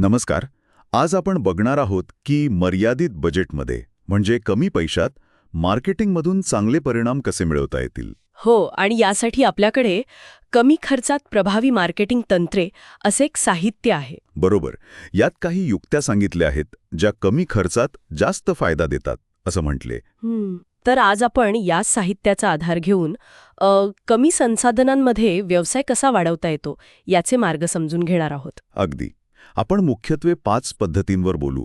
नमस्कार. आज आपण बघणार आहोत की मर्यादित बजेटमध्ये म्हणजे कमी पैशात मार्केटिंगमधून चांगले परिणाम कसे मिळवता येतील? हो आणि यासाठी आपल्याकडे कमी खर्चात प्रभावी मार्केटिंग तंत्रे असे एक साहित्य आहे. बरोबर. यात काही युक्त्या सांगितल्या आहेत ज्या कमी खर्चात जास्त फायदा देतात असं म्हटले. तर आज आपण या साहित्याचा आधार घेऊन कमी संसाधनांमध्ये व्यवसाय कसा वाढवता येतो याचे मार्ग समजून घेणार आहोत. अगदी. आपण मुख्यत्वे पाच पद्धतींवर बोलू.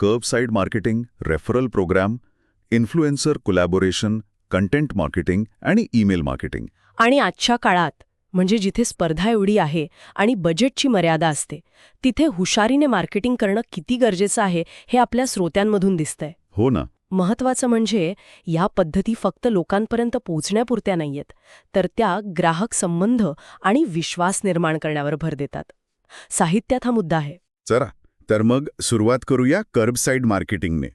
Curb side marketing referral program influencer collaboration content marketing आणि ईमेल मार्केटिंग आणि आजच्या काळात म्हणजे जिथे स्पर्धा एवढी आहे आणि बजेटची मर्यादा असते तिथे हुशारीने मार्केटिंग करणं किती गरजेचं आहे हे आपल्या श्रोत्यांमधून दिसतंय. हो ना. महत्वाचं म्हणजे या पद्धती फक्त लोकांपर्यंत पोहोचण्यापुरत्या नाहीयेत तर त्या ग्राहक संबंध आणि विश्वास निर्माण करण्यावर भर देतात. साहित्यात हा मुद्दा आहे. चला तर मग सुरुवात करूया कर्ब साईड मार्केटिंगने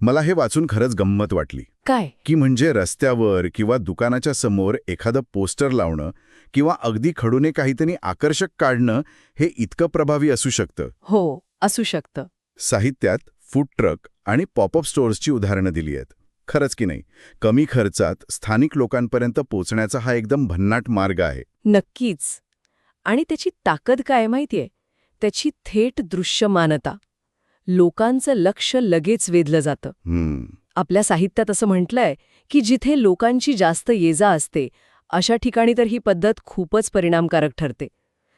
मला हे वाचून खरंच गंमत वाटली. काय? की म्हणजे रस्त्यावर किंवा दुकानाच्या समोर एखादं पोस्टर लावणं किंवा अगदी खडूने काहीतरी आकर्षक काढणं हे इतकं प्रभावी असू शकतं. हो असू शकतं. साहित्यात फूड ट्रक आणि पॉपअप स्टोअर्सची उदाहरणं दिली आहेत. खरंच की नाही? कमी खर्चात स्थानिक लोकांपर्यंत पोचण्याचा हा एकदम भन्नाट मार्ग आहे. नक्कीच. आणि त्याची ताकद काय माहितीये? त्याची थेट दृश्यमानता. लोकांचं लक्ष लगेच वेधलं जातं. हम्म. आपल्या साहित्यात असं म्हटलंय की जिथे लोकांची जास्त येजा असते अशा ठिकाणी तर ही पद्धत खूपच परिणामकारक ठरते.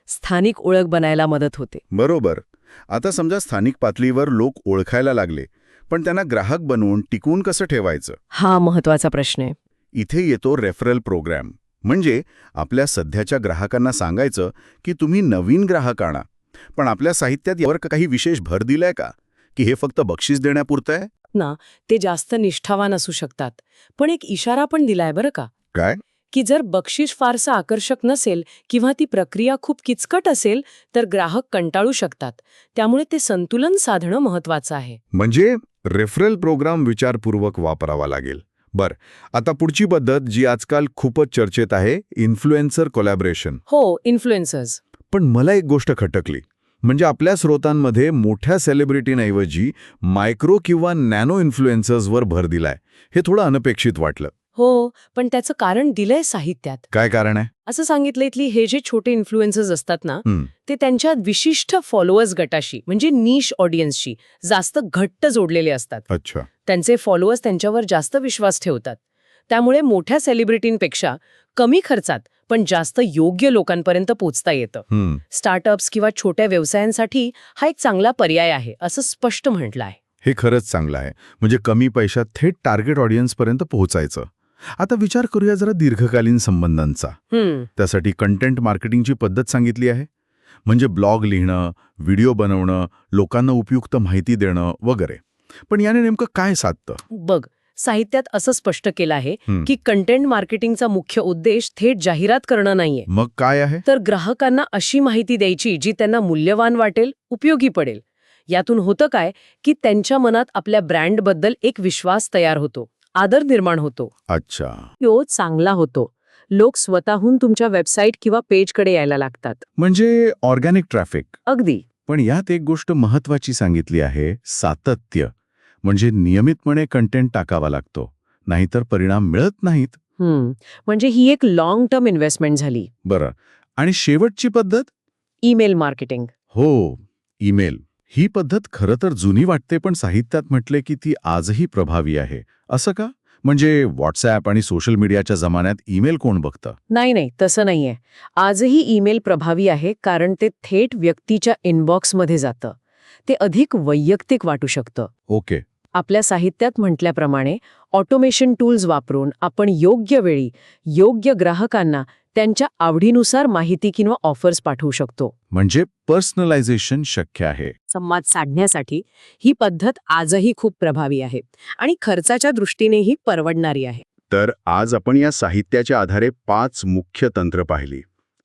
स्थानिक ओळख बनायला मदत होते. बरोबर. आता समजा स्थानिक पातळीवर लोक ओळखायला लागले पण त्यांना ग्राहक बनवून टिकवून कसं ठेवायचं? हा महत्त्वाचा प्रश्न आहे. इथे येतो रेफरल प्रोग्राम. म्हणजे आपल्या सध्याच्या ग्राहकांना सांगायचं की तुम्ही नवीन ग्राहक आणा. पण आपल्या साहित्यात यावर काही विशेष भर दिलाय का? की हे फक्त बक्षीस देण्यापुरतं आहे ना ते जास्त निष्ठावान असू शकतात. पण एक इशारा पण दिलाय बरं का. काय? की जर बक्षीस फारसं आकर्षक नसेल किंवा ती प्रक्रिया खूप किचकट असेल तर ग्राहक कंटाळू शकतात. त्यामुळे ते संतुलन साधणं महत्वाचं आहे. म्हणजे रेफरल प्रोग्राम विचारपूर्वक वापरावा लागेल. बर. आता पुढची पद्धत जी आजकाल खूपच चर्चेत आहे इन्फ्लुएन्सर कोलॅबरेशन. हो इन्फ्लुएन्सर्स. पण मला एक गोष्ट खटकली. म्हणजे आपल्या स्रोतांमध्ये मोठ्या सेलिब्रिटींऐवजी मायक्रो किंवा नॅनो इन्फ्लुएन्सर्सवर भर दिलाय. हे थोडं अनपेक्षित वाटलं. हो पण त्याचं कारण दिलंय साहित्यात. काय कारण आहे? असं सांगितलं इथली हे जे छोटे इन्फ्लुएन्सर्स असतात ना ते त्यांच्या विशिष्ट फॉलोअर्स गटाशी म्हणजे निश ऑडियन्सशी जास्त घट्ट जोडलेले असतात. अच्छा. त्यांचे फॉलोअर्स त्यांच्यावर जास्त विश्वास ठेवतात. त्यामुळे मोठ्या सेलिब्रिटींपेक्षा कमी खर्चात पण जास्त योग्य लोकांपर्यंत पोचता येतं. स्टार्टअप्स किंवा छोट्या व्यवसायांसाठी हा एक चांगला पर्याय आहे असं स्पष्ट म्हटलं आहे. हे खरंच चांगलं आहे. म्हणजे कमी पैशात थेट टार्गेट ऑडियन्सपर्यंत पोहोचायचं. आता विचार करूया जरा दीर्घकालीन संबंधांचा. त्यासाठी कंटेंट मार्केटिंगची पद्धत सांगितली आहे. म्हणजे ब्लॉग लिहिणं व्हिडिओ बनवणं लोकांना उपयुक्त माहिती देणं वगैरे. पण याने नेमकं काय साधतं? बघ साहित्यात असं स्पष्ट केलं आहे. की कंटेंट मार्केटिंगचा मुख्य उद्देश थेट जाहिरात करणं नाहीये. मग काय आहे? तर ग्राहकांना अशी माहिती द्यायची जी त्यांना मूल्यवान वाटेल उपयोगी पडेल. यातून होतं काय की त्यांच्या मनात आपल्या ब्रँडबद्दल एक विश्वास तयार होतो. आदर निर्माण होतो. अच्छा. तो चांगला होतो. लोक स्वतःहून तुमच्या वेबसाईट किंवा पेजकडे यायला लागतात. म्हणजे ऑर्गॅनिक ट्रॅफिक अगदी. पण यात एक गोष्ट महत्वाची सांगितली आहे सातत्य. म्हणजे नियमितपणे कंटेंट टाकावा लागतो. नाहीतर परिणाम मिळत नाहीत. म्हणजे ही एक लॉंग टर्म इन्व्हेस्टमेंट झाली. बरं. आणि शेवटची पद्धत? ईमेल मार्केटिंग हो. ईमेल ही पद्धत खरं तर जुनी वाटते पण साहित्यात म्हटले की ती आजही प्रभावी आहे. असं का? म्हणजे व्हॉट्सॲप आणि सोशल मीडियाच्या जमान्यात ईमेल कोण बघतं? नाही नाही तसं नाहीये. आजही ईमेल प्रभावी आहे कारण ते थेट व्यक्तीच्या इनबॉक्समध्ये जातं. ते अधिक वैयक्तिक वाटू शकतं. ओके. आपल्या साहित्यात म्हटल्याप्रमाणे ऑटोमेशन टूल्स वापरून आपण योग्य वेळी योग्य ग्राहकांना त्यांच्या आवडीनुसार माहिती किंवा ऑफर्स पाठवू शकतो. म्हणजे पर्सनलायझेशन शक्य आहे. संवाद साधण्यासाठी ही पद्धत आजही खूप प्रभावी आहे आणि खर्चाच्या दृष्टीनेही परवडणारी आहे. तर आज आपण या साहित्याच्या आधारे पाच मुख्य तंत्र पाहिली.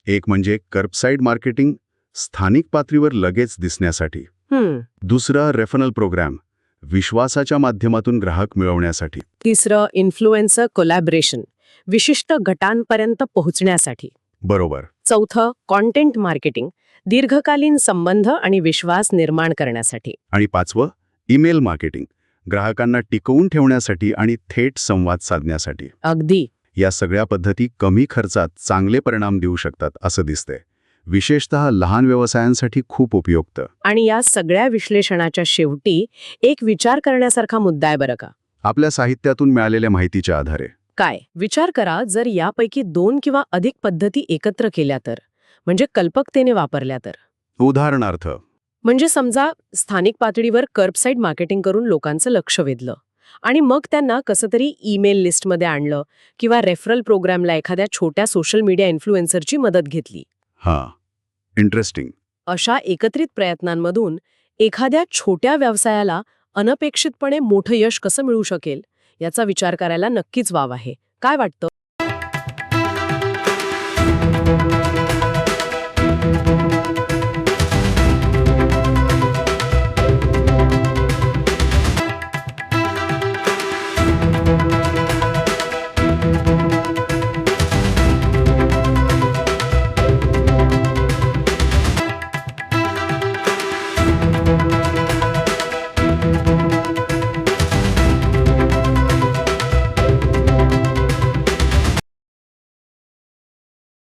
एक म्हणजे कर्बसाईड मार्केटिंग स्थानिक पातळीवर लगेच दिसण्यासाठी. दुसरा रेफनल प्रोग्राम विश्वासाच्या माध्यमातून ग्राहक मिळवण्यासाठी. तिसरं इन्फ्लुएन्सर कोलॅबरेशन विशिष्ट गटांपर्यंत पोहोचण्यासाठी. बरोबर. चौथं कॉन्टेंट मार्केटिंग दीर्घकालीन संबंध आणि विश्वास निर्माण करण्यासाठी. आणि पाचवं ईमेल मार्केटिंग ग्राहकांना टिकवून ठेवण्यासाठी आणि थेट संवाद साधण्यासाठी. अगदी. या सगळ्या पद्धती कमी खर्चात चांगले परिणाम देऊ शकतात असं दिसतंय. विशेषतः लहान व्यवसायांसाठी खूप उपयुक्त. आणि या सगळ्या विश्लेषणाच्या शेवटी एक विचार करण्यासारखा मुद्दा आहे बरं का? आपल्या साहित्यातून मिळालेल्या माहितीच्या आधारे. काय? विचार करा जर यापैकी दोन किंवा अधिक पद्धती एकत्र केल्या तर. म्हणजे कल्पकतेने वापरल्या तर. उदाहरणार्थ. म्हणजे समजा स्थानिक पातळीवर कर्बसाईड मार्केटिंग करून लोकांचं लक्ष वेधलं. आणि मग त्यांना कसं तरी ईमेल लिस्टमध्ये आणलं किंवा रेफरल प्रोग्रामला एखाद्या छोट्या सोशल मीडिया इन्फ्लुएन्सरची मदत घेतली. हां. इंटरेस्टिंग. अशा एकत्रित प्रयत्नांमधून एखाद्या छोट्या व्यवसायाला अनपेक्षितपणे मोठं यश कसं मिळू शकेल? याचा विचार करायला नक्कीच वाव आहे. काय वाटतं?